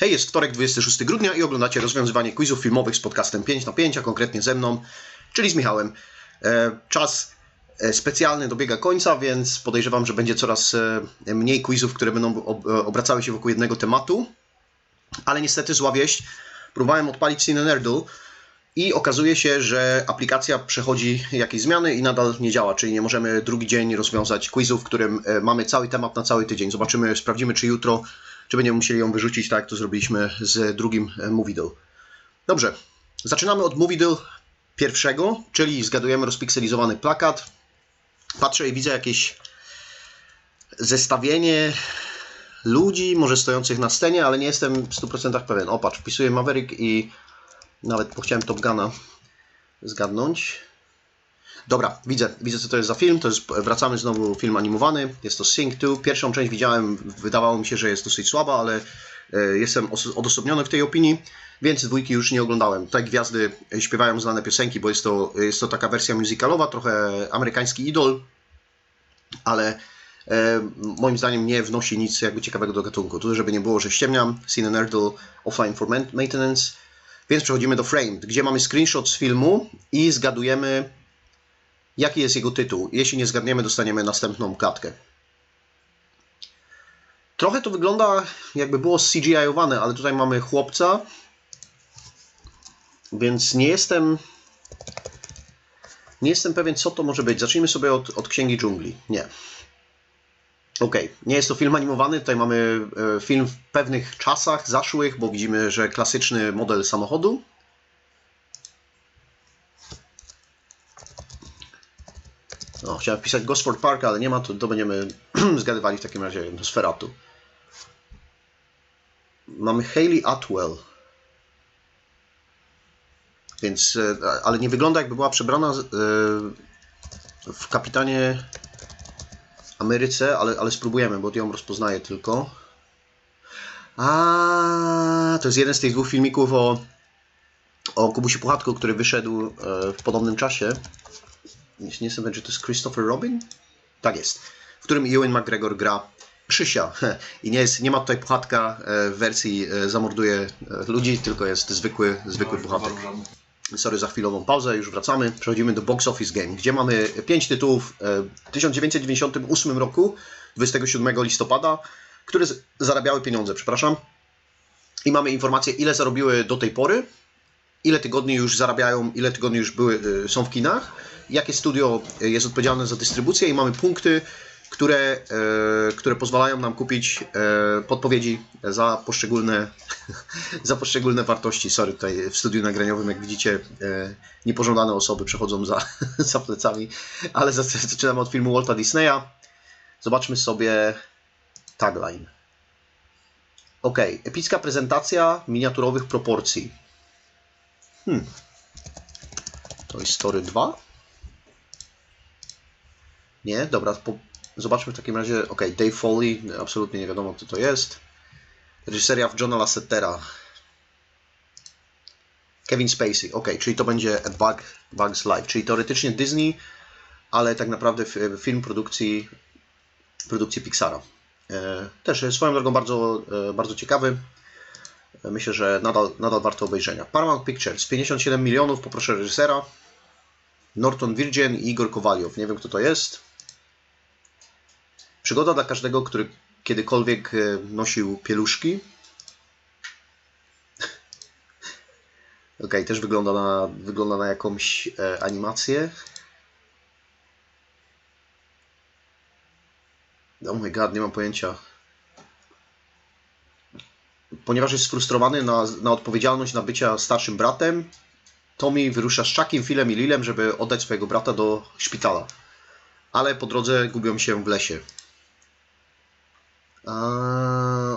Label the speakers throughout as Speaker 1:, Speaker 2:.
Speaker 1: Hej, jest wtorek 26 grudnia i oglądacie rozwiązywanie quizów filmowych z podcastem 5 na 5, a konkretnie ze mną, czyli z Michałem. E, czas e, specjalny dobiega końca, więc podejrzewam, że będzie coraz e, mniej quizów, które będą ob, obracały się wokół jednego tematu. Ale niestety zła wieść. Próbowałem odpalić Cine i okazuje się, że aplikacja przechodzi jakieś zmiany i nadal nie działa, czyli nie możemy drugi dzień rozwiązać quizu, w którym mamy cały temat na cały tydzień. Zobaczymy, sprawdzimy, czy jutro, czy będziemy musieli ją wyrzucić, tak jak to zrobiliśmy z drugim e, Movidle. Dobrze, zaczynamy od Movidle pierwszego, czyli zgadujemy rozpikselizowany plakat. Patrzę i widzę jakieś zestawienie ludzi, może stojących na scenie, ale nie jestem w 100% pewien. O, patrz, wpisuję Maverick i nawet chciałem Top Guna zgadnąć. Dobra, widzę, widzę co to jest za film. To jest, wracamy znowu film animowany. Jest to Sing 2. Pierwszą część widziałem, wydawało mi się, że jest dosyć słaba, ale e, jestem os- odosobniony w tej opinii, więc dwójki już nie oglądałem. Te gwiazdy śpiewają znane piosenki, bo jest to, jest to taka wersja musicalowa, trochę amerykański idol, ale e, moim zdaniem nie wnosi nic jakby ciekawego do gatunku. Tu, żeby nie było, że ściemniam, Cine Nerdle offline for maintenance. Więc przechodzimy do Framed, gdzie mamy screenshot z filmu i zgadujemy, jaki jest jego tytuł. Jeśli nie zgadniemy, dostaniemy następną klatkę. Trochę to wygląda, jakby było CGI-owane, ale tutaj mamy chłopca, więc nie jestem. Nie jestem pewien, co to może być. Zacznijmy sobie od, od Księgi Dżungli. Nie. Okej, nie jest to film animowany. Tutaj mamy e, film w pewnych czasach zaszłych, bo widzimy, że klasyczny model samochodu. Chciałem wpisać Gosford Park, ale nie ma, to, to będziemy zgadywali w takim razie do Sferatu. Mamy Hayley Atwell. Więc, e, ale nie wygląda jakby była przebrana z- e, w Kapitanie Ameryce, ale, ale spróbujemy, bo ją rozpoznaję tylko. A, to jest jeden z tych dwóch filmików o, o Kubusiu Puchatku, który wyszedł e, w podobnym czasie. Nie, nie jestem pewien, czy to jest Christopher Robin? Tak jest. W którym Ewan McGregor gra Krzysia. I nie, jest, nie ma tutaj Puchatka e, w wersji e, zamorduje e, ludzi, tylko jest zwykły, zwykły Puchatek. Sorry za chwilową pauzę, już wracamy. Przechodzimy do Box Office Game, gdzie mamy 5 tytułów w 1998 roku, 27 listopada, które zarabiały pieniądze, przepraszam. I mamy informację, ile zarobiły do tej pory, ile tygodni już zarabiają, ile tygodni już były, są w kinach, jakie studio e, jest odpowiedzialne za dystrybucję i mamy punkty, które, e, które pozwalają nam kupić e, podpowiedzi za poszczególne, za poszczególne wartości. Sorry, tutaj w studiu nagraniowym, jak widzicie, niepożądane osoby przechodzą za, za plecami, ale zac- zaczynamy od filmu Walta Disneya. Zobaczmy sobie tagline. Ok, epicka prezentacja miniaturowych proporcji. Hmm. Toy Story 2? Nie, dobra, po, zobaczmy w takim razie. Ok, Dave Foley, absolutnie nie wiadomo kto to jest. Reżyseria w Johna Lassetera. Kevin Spacey, ok, czyli to będzie A Bug, Bug's Life, czyli teoretycznie Disney, ale tak naprawdę fi- film produkcji, produkcji Pixara. E, Też swoją drogą bardzo, e, bardzo ciekawy. E, Myślę, że nadal, nadal warto obejrzenia. Paramount Pictures, 57 milionów, poproszę reżysera. Norton Virgin i Igor Kowaliow. Nie wiem, kto to jest. Przygoda dla każdego, który kiedykolwiek e, nosił pieluszki. Ok, też wygląda na, wygląda na jakąś e, animację. Oh my god, nie mam pojęcia. Ponieważ jest sfrustrowany na, na odpowiedzialność na bycia starszym bratem, Tommy wyrusza z Chuckiem, Philem i Lilem, żeby oddać swojego brata do szpitala. Ale po drodze gubią się w lesie.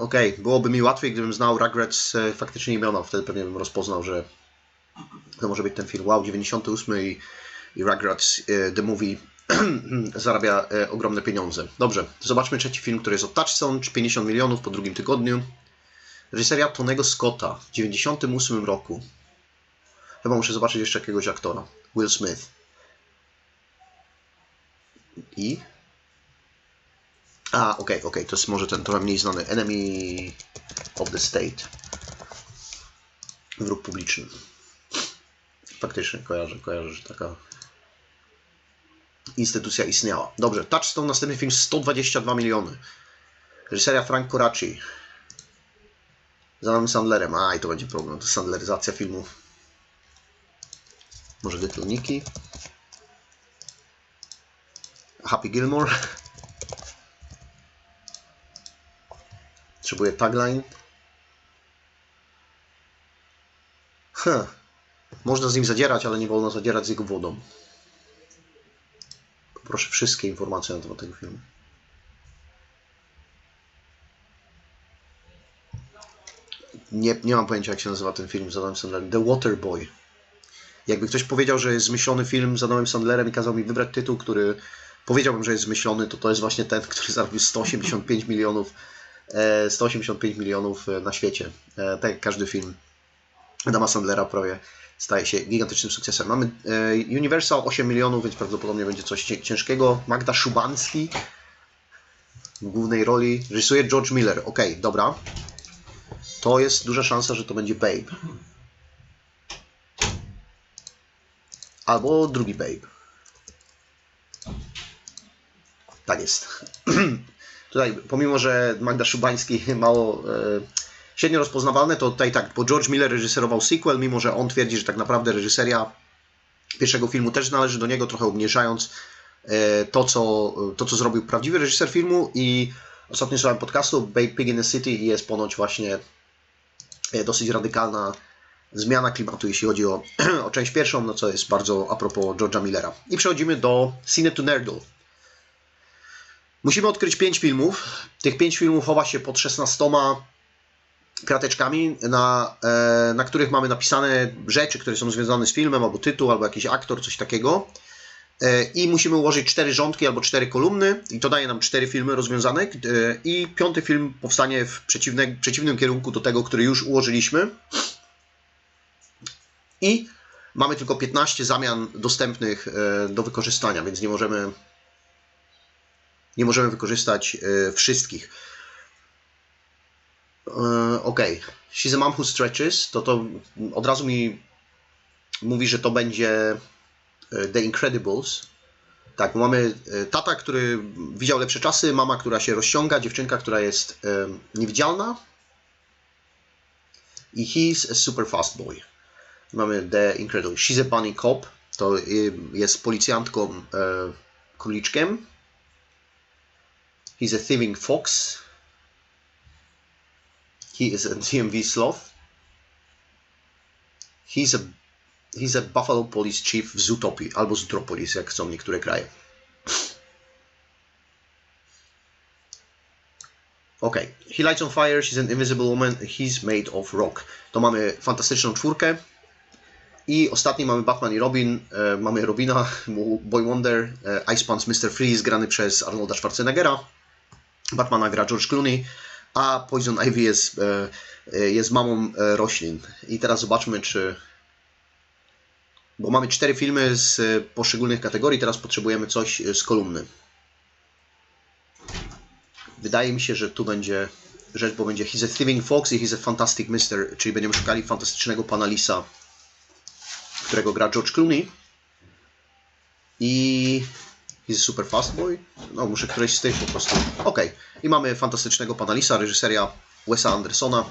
Speaker 1: Okej, byłoby mi łatwiej, gdybym znał Rugrats e, faktycznie imiona. Wtedy pewnie bym rozpoznał, że to może być ten film. Wow, 98 i, i Rugrats e, The Movie zarabia e, ogromne pieniądze. Dobrze, zobaczmy trzeci film, który jest od Touchstone, 50 milionów po drugim tygodniu. Reżyseria Tonego Scotta w 98 roku. Chyba muszę zobaczyć jeszcze jakiegoś aktora. Will Smith. I? A, okej, okej, to jest może ten trochę mniej znany. Enemy of the State. Wróg publiczny. Faktycznie kojarzę, kojarzę, że taka instytucja istniała. Dobrze, Touchstone, następny film 122 miliony. Reżyseria Frank Coraci. Za Sandlerem. A, i to będzie problem. To sandleryzacja filmów. Może tytułniki. Happy Gilmore. Potrzebuję tagline. Można z nim zadzierać, ale nie wolno zadzierać z jego wodą. Poproszę wszystkie informacje na temat tego filmu. Nie, nie mam pojęcia, jak się nazywa ten film z Adamem Sandlerem. The Waterboy. Jakby ktoś powiedział, że jest zmyślony film z Adamem Sandlerem i kazał mi wybrać tytuł, który powiedziałbym, że jest zmyślony, to to jest właśnie ten, który zarobił 185 milionów, 185 milionów e, na świecie. E, tak jak każdy film Adama Sandlera prawie staje się gigantycznym sukcesem. Mamy e, Universal 8 milionów, więc prawdopodobnie będzie coś ciężkiego. Magda Szubanski w głównej roli. Rysuje George Miller. Ok, dobra. To jest duża szansa, że to będzie Babe. Albo drugi Babe. Tak jest. Tutaj, pomimo, że Magda Szubański mało e, średnio rozpoznawalne, to tutaj tak, bo George Miller reżyserował sequel, mimo że on twierdzi, że tak naprawdę reżyseria pierwszego filmu też należy do niego, trochę obniżając e, to, co, to, co zrobił prawdziwy reżyser filmu i ostatnio słuchałem podcastu Big Pig in the City jest ponoć właśnie e, dosyć radykalna zmiana klimatu, jeśli chodzi o, o część pierwszą, no co jest bardzo a propos George'a Millera. I przechodzimy do Cine to Nerdle. Musimy odkryć pięć filmów. Tych pięć filmów chowa się pod 16 krateczkami, na, e, na których mamy napisane rzeczy, które są związane z filmem, albo tytuł, albo jakiś aktor, coś takiego. E, I musimy ułożyć cztery rządki albo cztery kolumny, i to daje nam cztery filmy rozwiązane. e, I piąty film powstanie w przeciwne, przeciwnym kierunku do tego, który już ułożyliśmy. I mamy tylko 15 zamian dostępnych do wykorzystania, więc nie możemy nie możemy wykorzystać e, wszystkich. E, ok. She's a mom who stretches, to to od razu mi mówi, że to będzie e, The Incredibles. Tak, mamy tata, który widział lepsze czasy, mama, która się rozciąga, dziewczynka, która jest niewidzialna i he's a super fast boy. Mamy The Incredibles. She's a bunny cop, to jest policjantką króliczkiem. He's a thieving fox. He is a DMV sloth. He's a he's a Buffalo Police Chief w Zootopii, albo Zootropolis, jak chcą niektóre kraje. Ok. He lights on fire, she's an invisible woman, he's made of rock. To mamy fantastyczną czwórkę. I ostatni mamy Batman i Robin. E, mamy Robina, Boy Wonder, e, Ice Pants Mr. Freeze grany przez Arnolda Schwarzeneggera. Batmana gra George Clooney, a Poison Ivy jest, e, e, jest mamą e, roślin. I teraz zobaczmy, czy. Bo mamy cztery filmy z poszczególnych kategorii, teraz potrzebujemy coś z kolumny. Wydaje mi się, że tu będzie rzecz, bo będzie He's a Thieving Fox i He's a Fantastic Mister, czyli będziemy szukali fantastycznego pana Lisa, którego gra George Clooney. I He's super fast boy. No, muszę któreś z tych po prostu. Ok. I mamy fantastycznego pana Lisa, reżyseria Wesa Andersona.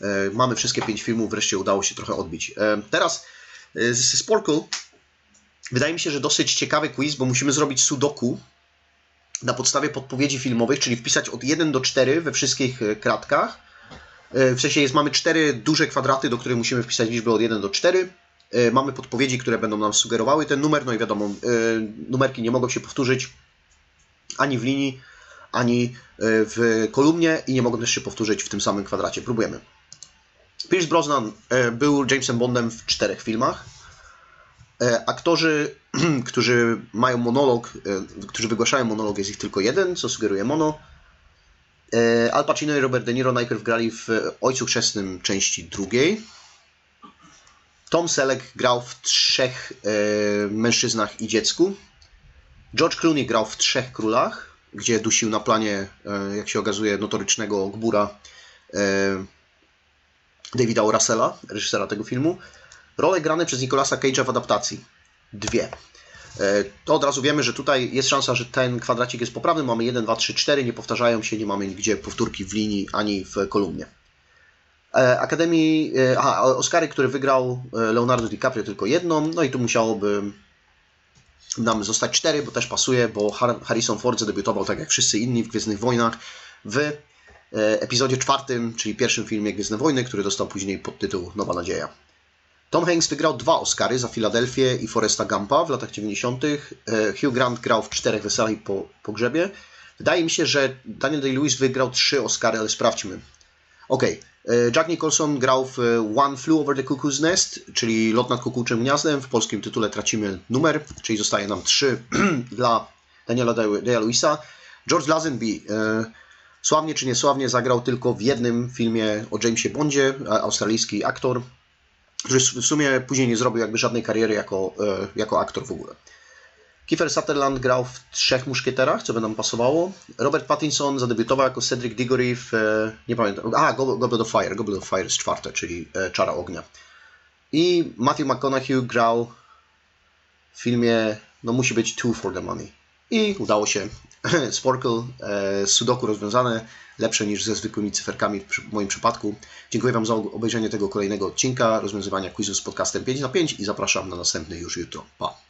Speaker 1: E, mamy wszystkie pięć filmów, wreszcie udało się trochę odbić. E, teraz e, z Sporkle wydaje mi się, że dosyć ciekawy quiz, bo musimy zrobić sudoku na podstawie podpowiedzi filmowych, czyli wpisać od 1 do 4 we wszystkich kratkach. W sensie jest, mamy cztery duże kwadraty, do których musimy wpisać liczbę od 1 do 4. E, Mamy podpowiedzi, które będą nam sugerowały ten numer, no i wiadomo, e, numerki nie mogą się powtórzyć ani w linii, ani e, w kolumnie i nie mogą też się powtórzyć w tym samym kwadracie. Próbujemy. Pierce Brosnan był Jamesem Bondem w czterech filmach. Aktorzy, którzy mają monolog, którzy wygłaszają monolog, jest ich tylko jeden, co sugeruje mono. Al Pacino i Robert De Niro najpierw grali w Ojcu Chrzestnym części drugiej. Tom Selleck grał w trzech e, mężczyznach i dziecku. George Clooney grał w trzech królach, gdzie dusił na planie, e, jak się okazuje, notorycznego Gbura e, Davida O. Russella, reżysera tego filmu. Role grane przez Nicolasa Cage'a w adaptacji. Dwie. To od razu wiemy, że tutaj jest szansa, że ten kwadracik jest poprawny. Mamy 1, 2, 3, 4, nie powtarzają się, nie mamy nigdzie powtórki w linii ani w kolumnie. E, Akademii, e, aha, Oscary, który wygrał e, Leonardo DiCaprio tylko jedną, no i tu musiałoby nam zostać cztery, bo też pasuje, bo Har- Harrison Ford zadebiutował tak jak wszyscy inni w Gwiezdnych Wojnach w epizodzie czwartym, czyli pierwszym filmie Gwiezdne Wojny, który dostał później podtytuł Nowa Nadzieja. Tom Hanks wygrał dwa Oscary za Filadelfię i Foresta Gumpa w latach 90. E, Hugh Grant grał w czterech weselach po, pogrzebie. Wydaje mi się, że Daniel Day-Lewis wygrał trzy Oscary, ale sprawdźmy. Okej. e, Jack Nicholson grał w e, One Flew Over the Cuckoo's Nest, czyli Lot nad kukułczym gniazdem. W polskim tytule tracimy numer, czyli zostaje nam trzy dla Daniela Day- Day-Lewisa. George Lazenby e, sławnie czy niesławnie zagrał tylko w jednym filmie o Jamesie Bondzie, australijski aktor, który w sumie później nie zrobił jakby żadnej kariery jako, e, jako aktor w ogóle. Kiefer Sutherland grał w Trzech Muszkieterach, co by nam pasowało. Robert Pattinson zadebiutował jako Cedric Diggory w... e, nie pamiętam... A, Gob- Goblet of Fire. Goblet of Fire jest czwarte, czyli e, Czara Ognia. I Matthew McConaughey grał w filmie No musi być Two for the Money. I udało się. Sporkle, e, Sudoku rozwiązane, lepsze niż ze zwykłymi cyferkami w moim przypadku. Dziękuję Wam za obejrzenie tego kolejnego odcinka rozwiązywania quizu z podcastem 5 na 5 i zapraszam na następny już jutro. Pa!